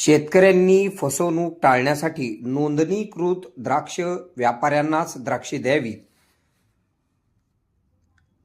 शेतकऱ्यांनी फसवणूक टाळण्यासाठी नोंदणीकृत द्राक्ष व्यापाऱ्यांनाच द्राक्षे द्यावीत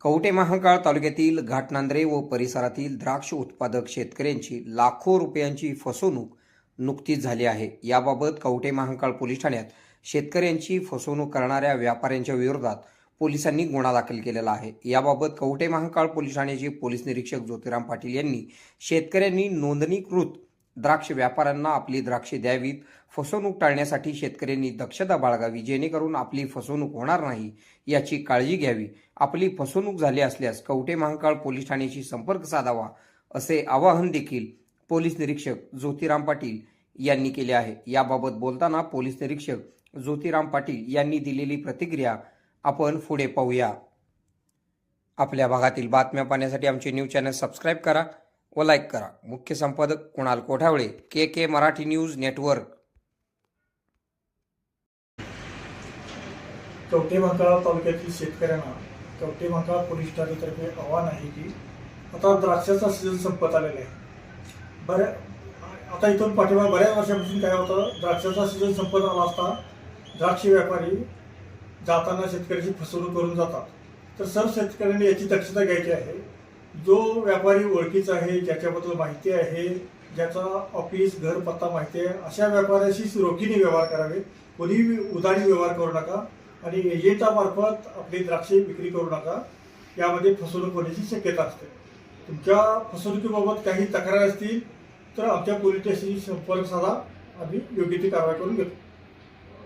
कवटे महाकाळ तालुक्यातील घाटनांद्रे व परिसरातील द्राक्ष उत्पादक शेतकऱ्यांची लाखो रुपयांची फसवणूक नुकतीच झाली आहे. याबाबत कवटे महाकाळ पोलीस ठाण्यात शेतकऱ्यांची फसवणूक करणाऱ्या व्यापाऱ्यांच्या विरोधात पोलिसांनी गुन्हा दाखल केलेला आहे. याबाबत कवटे महाकाळ पोलीस ठाण्याचे पोलीस निरीक्षक ज्योतिराम पाटील यांनी शेतकऱ्यांनी नोंदणीकृत द्राक्ष व्यापाऱ्यांना आपली द्राक्षे द्यावीत. फसवणूक टाळण्यासाठी शेतकऱ्यांनी दक्षता बाळगावी जेणेकरून आपली फसवणूक होणार नाही याची काळजी घ्यावी. आपली फसवणूक झाली असल्यास कवठे महाकाळ पोलीस ठाण्याशी संपर्क साधावा असे आवाहन देखील पोलीस निरीक्षक ज्योतिराम पाटील यांनी केले आहे. याबाबत बोलताना पोलीस निरीक्षक ज्योतिराम पाटील यांनी दिलेली प्रतिक्रिया आपण पुढे पाहूया. आपल्या भागातील बातम्या पाहण्यासाठी आमचे न्यूज चॅनल सबस्क्राईब करा. व लाईक करा. मुख्य संपादक Kunal Kothawale K K Marathi news network. Kavathe Mahankal तालुक्यातील शेतकऱ्यांना कवठे महाकाळ पोलीस ठाण्यातर्फे आव्हान आहे की आता द्राक्षाचा सीझन संपत आलेला आहे. बऱ्या आता इथून पाठिंबा बऱ्याच वर्षापासून काय होतं द्राक्षाचा सीझन संपत आला असता द्राक्ष व्यापारी जाताना शेतकऱ्याची फसवणूक करून जातात. तर सर्व शेतकऱ्यांनी याची दक्षता घ्यायची आहे. जो व्यापारी ओळखीचा आहे ज्याच्याबद्दल माहिती आहे ज्याचा ऑफिस घर पत्ता माहिती आहे अशा व्यापाऱ्याशी रोखीने व्यवहार करावे. कोणी उधारी व्यवहार करू नका आणि एजंटामार्फत आपली द्राक्षे विक्री करू नका. यामध्ये फसवणूक होण्याची शक्यता असते. तुमच्या फसवणुकीबाबत काही तक्रार असतील तर आमच्या पोलीस स्टेशनशी संपर्क साधा. आम्ही योग्य ती कारवाई करून घेतो.